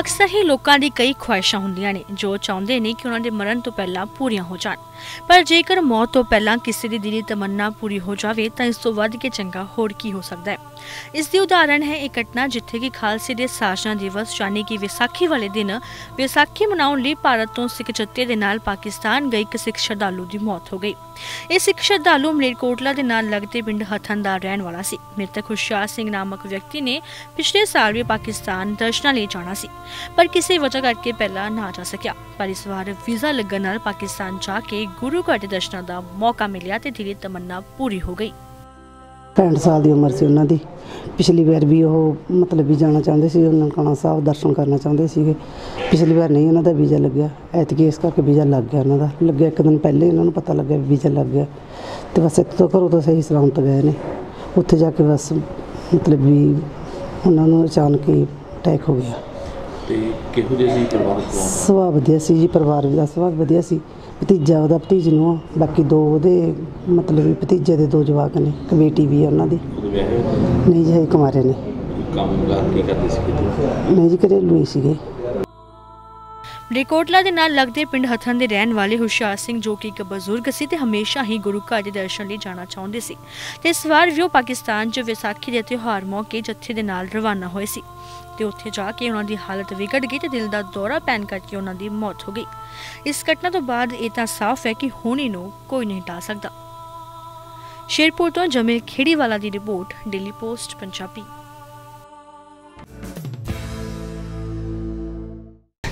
ਅਕਸਰ ਹੀ ਲੋਕਾਂ ਦੀ ਕਈ ਖੁਆਇਸ਼ਾਂ ਹੁੰਦੀਆਂ ਨੇ, ਜੋ ਚਾਹੁੰਦੇ ਨੇ ਕਿ ਉਹਨਾਂ ਦੇ ਮਰਨ ਤੋਂ ਪਹਿਲਾਂ ਪੂਰੀਆਂ ਹੋ ਜਾਣ। ਪਰ ਜੇਕਰ ਮੌਤ ਤੋਂ ਪਹਿਲਾਂ ਕਿਸੇ ਦੀ ਦਿਲੀ ਤਮੰਨਾ ਪੂਰੀ ਹੋ ਜਾਵੇ, ਤਾਂ ਇਸ ਤੋਂ ਵੱਧ ਕੇ ਚੰਗਾ ਹੋਰ ਕੀ ਹੋ ਸਕਦਾ ਹੈ? ਇਸ ਦੀ ਉਦਾਹਰਣ ਹੈ ਇਹ ਘਟਨਾ ਜਿੱਥੇ ਕਿ ਖਾਲਸੇ ਦੇ ਸਾਜਨਾ ਦਿਵਸ, ਯਾਨੀ ਕਿ ਵਿਸਾਖੀ ਵਾਲੇ ਦਿਨ, ਵਿਸਾਖੀ ਮਨਾਉਣ ਲਈ ਭਾਰਤ ਤੋਂ ਸਿੱਖ ਜੱਤੇ ਦੇ ਨਾਲ ਪਾਕਿਸਤਾਨ ਗਈ ਇੱਕ ਸਿੱਖ ਸ਼ਰਧਾਲੂ ਦੀ ਮੌਤ ਹੋ ਗਈ। ਇਹ ਸਿੱਖ ਸ਼ਰਧਾਲੂ ਮਲੇਰਕੋਟਲਾ ਦੇ ਨਾਲ ਲੱਗਦੇ ਪਿੰਡ ਹਥਨ ਦਾ ਰਹਿਣ ਵਾਲਾ ਸੀ। ਮ੍ਰਿਤਕ ਹੁਸ਼ਿਆਰ ਸਿੰਘ ਨਾਮਕ ਵਿਅਕਤੀ ਨੇ ਪਿਛਲੇ ਸਾਲ ਵੀ ਪਾਕਿਸਤਾਨ ਦਰਸ਼ਨਾਂ ਲਈ ਜਾਣਾ ਸੀ। ਪਰ ਕਿਸੇ ਵਜ੍ਹਾ ਕਰਕੇ ਪਹਿਲਾਂ ਨਾ ਜਾ ਸਕਿਆ। ਪਰ ਇਸ ਵਾਰ ਵੀਜ਼ਾ ਲੱਗਣ ਨਾਲ ਪਾਕਿਸਤਾਨ ਜਾ ਕੇ ਗੁਰੂ ਘਰ ਦੇ ਦਰਸ਼ਨਾਂ ਦਾ ਮੌਕਾ ਮਿਲਿਆ ਤੇ ਦਿਲੀ ਤਮੰਨਾ ਪੂਰੀ ਹੋ ਗਈ। 65 ਸਾਲ ਦੀ ਉਮਰ ਸੀ ਉਹਨਾਂ ਦੀ। ਪਿਛਲੀ ਵਾਰ ਵੀ ਉਹ ਮਤਲਬ ਵੀ ਜਾਣਾ ਚਾਹੁੰਦੇ ਸੀ ਨਨਕਾਣਾ ਸਾਹਿਬ ਦਰਸ਼ਨ ਕਰਨਾ ਚਾਹੁੰਦੇ ਸੀਗੇ। ਪਿਛਲੀ ਵਾਰ ਨਹੀਂ ਉਹਨਾਂ ਦਾ ਵੀਜ਼ਾ ਲੱਗਿਆ। ਐਤਕੀ ਇਸ ਕਰਕੇ ਵੀਜ਼ਾ ਲੱਗ ਗਿਆ ਉਹਨਾਂ ਦਾ। ਲੱਗਿਆ ਇੱਕ ਦਿਨ ਪਹਿਲੇ ਉਹਨਾਂ ਨੂੰ ਪਤਾ ਲੱਗਿਆ ਵੀਜ਼ਾ ਲੱਗ ਗਿਆ। ਤੇ ਬਸ ਇੱਥੋਂ ਘਰੋਂ ਤੋਂ ਸਹੀ ਸਲਾਮਤ ਗਏ ਨੇ। ਉੱਥੇ ਜਾ ਕੇ ਬਸ ਮਤਲਬ ਵੀ ਉਹਨਾਂ ਨੂੰ ਅਚਾਨਕ ਹੀ ਅਟੈਕ ਹੋ ਗਿਆ। ਤੇ ਕਿਹੋ ਜਿਹੇ ਸੀ ਪਰਿਵਾਰ ਸੁਭਾਅ ਵਧੀਆ ਸੀ ਜੀ ਪਰਿਵਾਰ ਦਾ ਸੁਭਾਅ ਵਧੀਆ ਸੀ। ਭਤੀਜਾ ਉਹਦਾ ਭਤੀਜ ਨੂੰ ਆ, ਬਾਕੀ ਦੋ ਉਹਦੇ ਮਤਲਬ ਵੀ ਭਤੀਜੇ ਦੇ ਦੋ ਜਵਾਕ ਨੇ ਇੱਕ ਬੇਟੀ ਵੀ ਆ ਉਹਨਾਂ ਦੀ। ਉਹਦੇ ਵਿਆਹ ਹੋਏ? ਸੀ? ਨਹੀਂ ਜੀ ਹਜੇ ਕੁਮਾਰੇ ਨੇ। ਕੰਮ ਕਾਰ ਕੀ ਕਰਦੇ ਸੀ ਕਿਤੇ? ਨਹੀਂ ਜੀ ਘਰੇਲੂ ਹੀ ਸੀਗੇ। ਮਲੇਰਕੋਟਲਾ ਦੇ ਨਾਲ ਲੱਗਦੇ ਪਿੰਡ ਹਥਨ ਦੇ ਰਹਿਣ ਵਾਲੇ ਹੁਸ਼ਿਆਰ ਸਿੰਘ ਜੋ ਕਿ ਇੱਕ ਬਜ਼ੁਰਗ ਸੀ ਤੇ ਹਮੇਸ਼ਾ ਹੀ ਗੁਰੂ ਘਰ ਦੇ ਦਰਸ਼ਨ ਲਈ ਜਾਣਾ ਚਾਹੁੰਦੇ ਸੀ। ਤੇ ਇਸ ਵਾਰ ਵੀ ਉਹ ਪਾਕਿਸਤਾਨ 'ਚ ਵਿਸਾਖੀ ਦੇ ਤਿਉਹਾਰ ਮੌਕੇ ਜੱਥੇ ਦੇ ਨਾਲ ਰਵਾਨਾ ਹੋਏ ਸੀ। ਤੇ ਉੱਥੇ ਜਾ ਕੇ ਉਹਨਾਂ ਦੀ ਹਾਲਤ ਵਿਗੜ ਗਈ ਤੇ ਦਿਲ ਦਾ ਦੌਰਾ ਪੈਣ ਕਰਕੇ ਉਹਨਾਂ ਦੀ ਮੌਤ ਹੋ ਗਈ। ਇਸ ਘਟਨਾ ਤੋਂ ਬਾਅਦ ਇਹ ਤਾਂ ਸਾਫ਼ ਹੈ ਕਿ ਹੁਣ ਇਹਨੂੰ ਕੋਈ ਨਹੀਂ ਟਾਲ ਸਕਦਾ। ਸ਼ੇਰਪੁਰ ਤੋਂ ਜਮੇਲ ਖੇੜੀ ਵਾਲਾ ਦੀ ਰਿਪੋਰਟ, ਡੇਲੀ ਪੋਸਟ, ਪੰਜਾਬੀ।